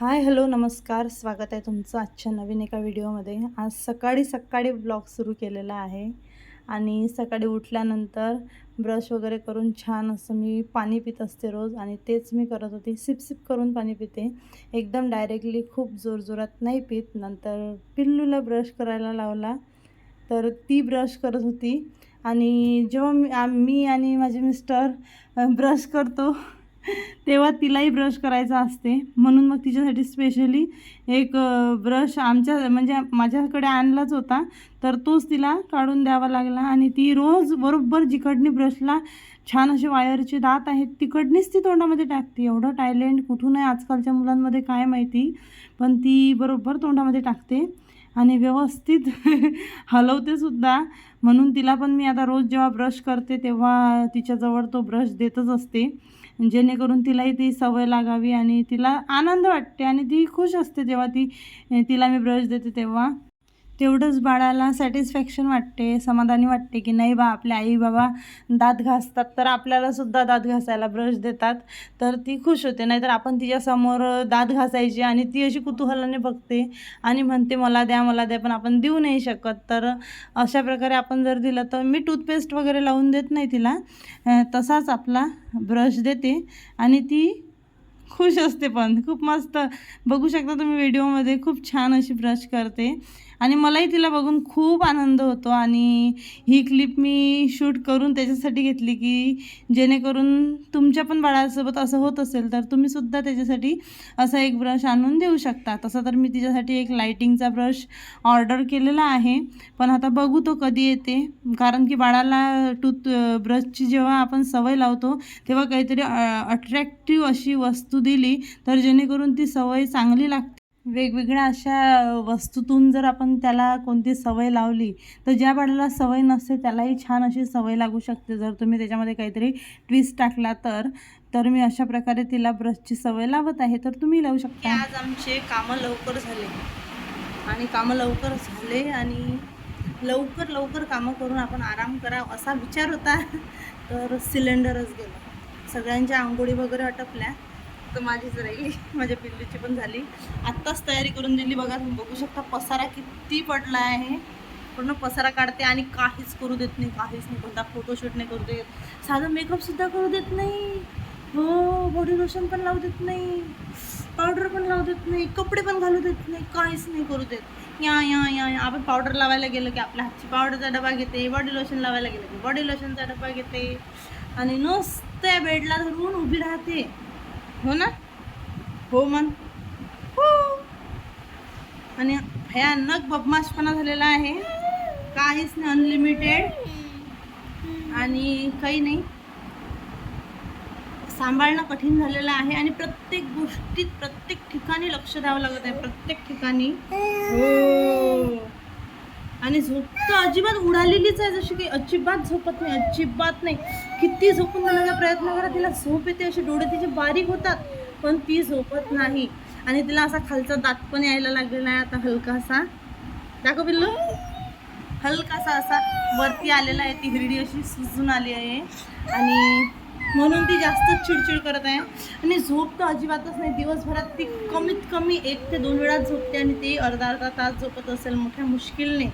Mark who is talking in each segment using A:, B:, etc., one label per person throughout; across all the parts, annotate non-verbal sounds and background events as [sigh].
A: Hi hello नमस्कार. स्वागत आहे तुमचं आजच्या नवीन एका व्हिडिओमध्ये. आज सकाळी सकाळी ब्लॉग सुरू केलेला आहे आणि सकाळी उठल्यानंतर ब्रश वगैरे करून छान असं मी पाणी पित असते रोज आणि तेच मी करत होती. सिपसिप करून पाणी पिते. एकदम डायरेक्टली खूप जोरजोरात नाही पित. नंतर पिल्लूला ब्रश करायला लावला तर ती ब्रश करत होती आणि जेव्हा मी मी आणि माझे मिस्टर ब्रश करतो तेव्हा तिलाही ब्रश करायचा असते. म्हणून मग तिच्यासाठी स्पेशली एक ब्रश आमच्या म्हणजे माझ्याकडे आणलाच होता. तर तोच तिला काढून द्यावा लागला आणि ती रोज बरोबर जिकडनी ब्रशला छान असे वायरचे दात आहेत तिकडनीच ती तोंडामध्ये टाकते. एवढं टायलेंट कुठून आहे आजकालच्या मुलांमध्ये काय माहिती पण ती बरोबर तोंडामध्ये टाकते आणि व्यवस्थित [laughs] हलवते सुद्धा. म्हणून तिला पण मी आता रोज जेव्हा ब्रश करते तेव्हा तिच्याजवळ तो ब्रश देतच असते. जेणेकरून तिलाही ती सवय लागावी आणि तिला आनंद वाटते आणि ती खुश असते जेव्हा ती तिला मी ब्रश देते तेव्हा. तेवढंच बाळाला सॅटिस्फॅक्शन वाटते समाधानी वाटते की नाही बा आपले आई बाबा दात घासतात तर आपल्यालासुद्धा दात घासायला ब्रश देतात. तर ती खुश होते. नाहीतर आपण तिच्यासमोर दात घासायची आणि ती अशी कुतूहलाने बघते आणि म्हणते मला द्या मला द्या पण आपण देऊ नाही शकत. तर अशा प्रकारे आपण जर दिलं तर मी टूथपेस्ट वगैरे लावून देत नाही तिला. तसाच आपला ब्रश देते आणि ती खुश असते पण. खूप मस्त. बघू शकता तुम्ही व्हिडिओमध्ये खूप छान अशी ब्रश करते. आणि मलाही तिला बघून खूप आनंद होतो आणि ही क्लिप मी शूट करून त्याच्यासाठी घेतली की जेणेकरून तुमच्या पण बाळासोबत असं होत असेल तर तुम्हीसुद्धा त्याच्यासाठी असा एक ब्रश आणून देऊ शकता. तसं तर मी तिच्यासाठी एक लायटिंगचा ब्रश ऑर्डर केलेला आहे. पण आता बघू तो कधी येते. कारण की बाळाला टूथ ब्रशची जेव्हा आपण सवय लावतो तेव्हा काहीतरी अट्रॅक्टिव्ह अशी वस्तू दिली तर जेणेकरून ती सवय चांगली लागते. वेगवेगळ्या अशा वस्तूतून जर आपण त्याला कोणती सवय लावली तर ज्या बाळाला सवय नसते त्यालाही छान अशी सवय लागू शकते. जर तुम्ही त्याच्यामध्ये काहीतरी ट्विस्ट टाकला तर तर मी अशा प्रकारे तिला ब्रशची सवय लावत आहे. तर तुम्ही लावू शकता. आज आमचे कामं लवकर झाले. आणि कामं लवकर झाले आणि लवकर लवकर कामं करून आपण आराम करावा असा विचार होता. तर सिलेंडरच गेला. सगळ्यांच्या आंघोळी वगैरे आटपल्या. तर माझीच राहिली. माझ्या पिल्लूची पण झाली. आत्ताच तयारी करून दिली बघा तुम्ही बघू शकता पसारा किती पडला आहे. पूर्ण पसारा काढते आणि काहीच करू देत नाही काहीच नाही कोणता फोटोशूट नाही करू देत. साधं मेकअपसुद्धा करू देत नाही. हो बॉडी लोशन पण लावू देत नाही. पावडर पण लावू देत नाही. कपडे पण घालू देत नाही. काहीच नाही करू देत. या या या या. आपण पावडर लावायला गेलो की आपल्या हातची पावडरचा डबा घेते बॉडी लोशन लावायला गेलं की बॉडी लोशनचा डबा घेते. आणि नुसत्या बेडला धरून उभी राहते. हो ना? हो मन. हो. आणि नग बदमाशपणा झालेला आहे. काहीच नाही अनलिमिटेड आणि काही नाही. सांभाळणं कठीण झालेलं आहे आणि प्रत्येक गोष्टीत प्रत्येक ठिकाणी लक्ष द्यावं लागत आहे. प्रत्येक ठिकाणी. हो. आणि झोप तर अजिबात उडालेलीच आहे जशी की अजिबात झोपत नाही अजिबात नाही. किती झोपून जाण्याचा प्रयत्न करा तिला झोप येते असे डोळे तिचे बारीक होतात पण ती झोपत नाही. आणि तिला असा खालचा दात पण यायला लागलेला आहे आता हलकासा दाखव बिल्लू हलकासा असा वरती आलेला आहे ती हिरडी अशी सुजून आली आहे. आणि म्हणून ती जास्त चिडचिड करत आहे. आणि झोप तर अजिबातच नाही दिवसभरात ती कमीत कमी एक ते दोन वेळा झोपते आणि ती अर्धा अर्धा तास झोपत असेल मोठ्या मुश्किलने.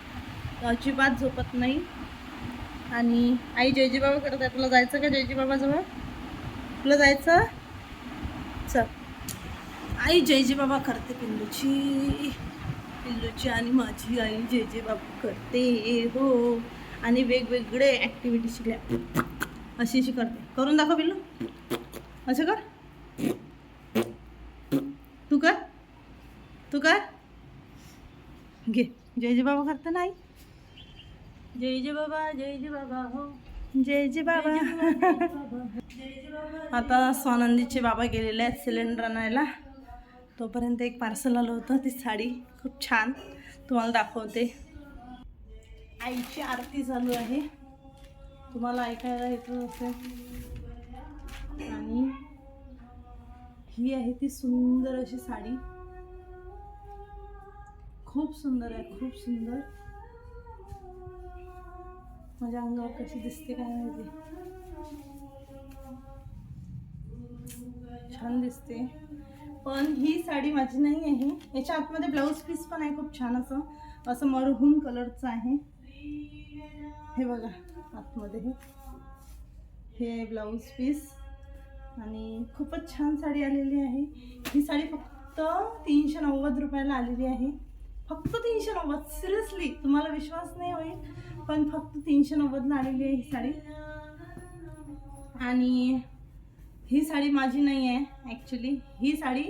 A: अजिबात झोपत नाही. आणि आई जयजी बाबा करत आहे तुला जायचं का जयजी बाबाजवळ तुला जायचं? चल. आई जयजी बाबा करते पिल्लूची पिल्लूची आणि माझी आई जयजी बाबा करते हो. आणि वेगवेगळे ॲक्टिव्हिटी शिकल्या अशी अशी करते. करून दाखव पिल्लू. असं कर. तू कर. तू कर. घे. जयजीबाबा बाबा करते नाही जय जय बाबा जय जय बाबा हो. जय जय बाबा. आता स्वानंदीचे बाबा गेलेले आहेत सिलेंडर आणायला. तोपर्यंत एक पार्सल आलं होतं ती साडी. खूप छान. तुम्हाला दाखवते. आईची आरती चालू आहे. तुम्हाला ऐकायला येतं असेल. आणि ही आहे ती सुंदर अशी साडी. खूप सुंदर आहे खूप सुंदर. माझ्या अंगावर कशी दिसते काय माहिती? छान दिसते. पण ही साडी माझी नाही आहे. याच्या आतमध्ये ब्लाऊज पीस पण आहे खूप छान असं. असं मरहून कलरचं आहे. हे बघा आतमध्ये हे. हे आहे ब्लाऊज पीस आणि खूपच छान साडी आलेली आहे. ही साडी फक्त तीनशे नव्वद रुपयाला आलेली आहे. फक्त तीनशे नव्वद सिरियसली तुम्हाला विश्वास नाही होईल. पण फक्त तीनशे नव्वदला आलेली आहे ही साडी. आणि ही साडी माझी नाही आहे ॲक्च्युली ही साडी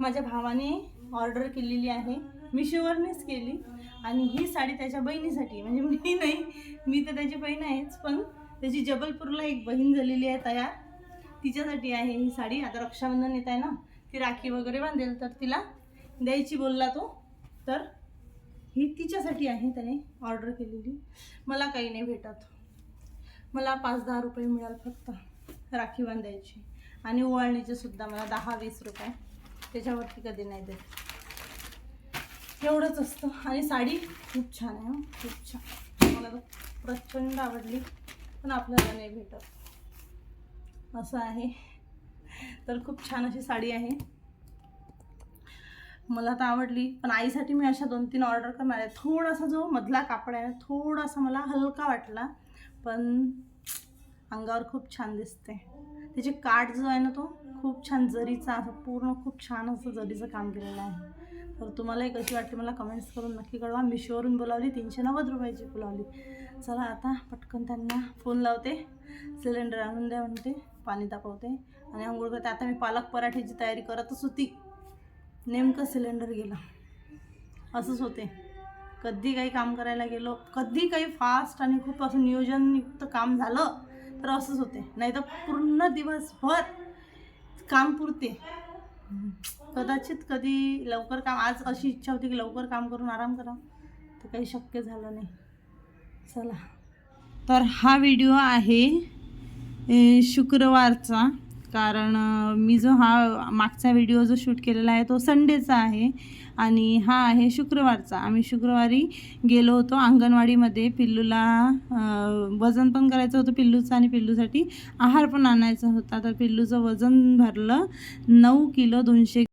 A: माझ्या भावाने ऑर्डर केलेली आहे. मिशोवरनेच केली. आणि ही साडी त्याच्या बहिणीसाठी. म्हणजे मी नाही मी तर त्याची बहीण आहेच पण त्याची जबलपूरला एक बहीण झालेली आहे तयार. तिच्यासाठी आहे ही साडी. आता रक्षाबंधन येत आहे ना ती राखी वगैरे बांधेल तर तिला द्यायची बोलला तो. तर ही तिच्यासाठी आहे त्याने ऑर्डर केलेली. मला काही नाही भेटत. मला पाच दहा रुपये मिळाल फक्त राखी बांधायची आणि ओवाळणीचे सुद्धा मला दहा वीस रुपये. त्याच्यावरती कधी नाही देत. एवढंच असतं. आणि साडी खूप छान आहे खूप छान. मला तर प्रचंड आवडली पण आपल्याला नाही भेटत. असं आहे. तर खूप छान अशी साडी आहे. मला तर आवडली. पण आईसाठी मी अशा दोन तीन ऑर्डर करणार आहे. थोडासा जो मधला कापड आहे थोडासा मला हलका वाटला. पण अंगावर खूप छान दिसते. त्याचे काठ जो आहे ना तो खूप छान जरीचा असं पूर्ण खूप छान असं जरीचं काम केलेलं आहे. तर तुम्हालाही कशी वाटते मला कमेंट्स करून नक्की कळवा. मिशोवरून बोलावली तीनशे नव्वद रुपयाची बोलावली. चला आता पटकन त्यांना फोन लावते. सिलेंडर आणून द्या म्हणते पाणी तापवते. आणि आंघोळ करते. आता मी पालक पराठ्याची तयारी करतच होती. नेमकं सिलेंडर गेलं. असंच होते. कधी काही काम करायला गेलो कधी काही फास्ट आणि खूप असं नियोजनयुक्त काम झालं तर असंच होते. नाही तर पूर्ण दिवसभर काम पुरते. कदाचित कधी लवकर काम आज अशी इच्छा होती की लवकर काम करून आराम करा तर काही शक्य झालं नाही. चला. तर हा व्हिडिओ आहे शुक्रवारचा. कारण मी जो हा मागचा व्हिडिओ जो शूट केलेला आहे तो संडेचा आहे आणि हा आहे शुक्रवारचा. आम्ही शुक्रवारी गेलो होतो अंगणवाडीमध्ये. पिल्लूला वजन पण करायचं होतं पिल्लूचं आणि पिल्लूसाठी आहार पण आणायचा होता. तर पिल्लूचं वजन भरलं नऊ किलो दोनशे.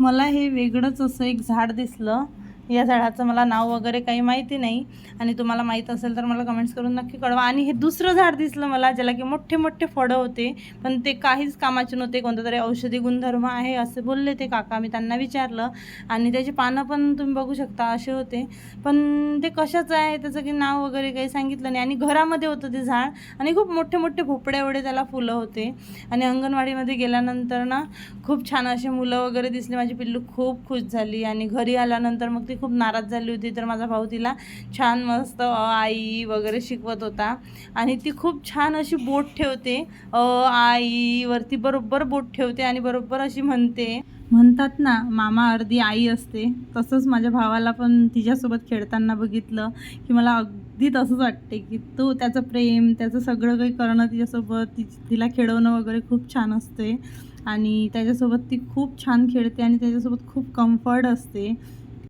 A: मला हे वेगळंच असं एक झाड दिसलं. या झाडाचं मला नाव वगैरे काही माहिती नाही. आणि तुम्हाला माहीत असेल तर मला कमेंट्स करून नक्की कळवा. आणि हे दुसरं झाड दिसलं मला ज्याला की मोठे मोठे फळं होते पण ते काहीच कामाचे नव्हते कोणतं तरी औषधी गुणधर्म आहे असे बोलले ते काका. मी त्यांना विचारलं. आणि त्याची पानं पण तुम्ही बघू शकता असे होते. पण ते कशाचं आहे? त्याचं की नाव वगैरे काही सांगितलं नाही. आणि घरामध्ये होतं ते झाड. आणि खूप मोठे मोठे भोपडे एवढे त्याला फुलं होते. आणि अंगणवाडीमध्ये गेल्यानंतर ना खूप छान असे मुलं वगैरे दिसले. माझी पिल्लू खूप खुश झाली. आणि घरी आल्यानंतर मग ती खूप नाराज झाली होती तर माझा भाऊ तिला छान मस्त अ, आई वगैरे शिकवत होता. आणि ती खूप छान अशी बोट ठेवते आईवरती बरोबर बोट ठेवते आणि बरोबर अशी म्हणते. म्हणतात ना मामा अर्धी आई असते. तसंच माझ्या भावाला पण तिच्यासोबत खेळताना बघितलं की मला अगदी तसंच वाटते की तो त्याचं प्रेम त्याचं सगळं काही करणं तिच्यासोबत ति तिला खेळवणं वगैरे खूप छान असते. आणि त्याच्यासोबत ती खूप छान खेळते आणि त्याच्यासोबत खूप कम्फर्ट असते.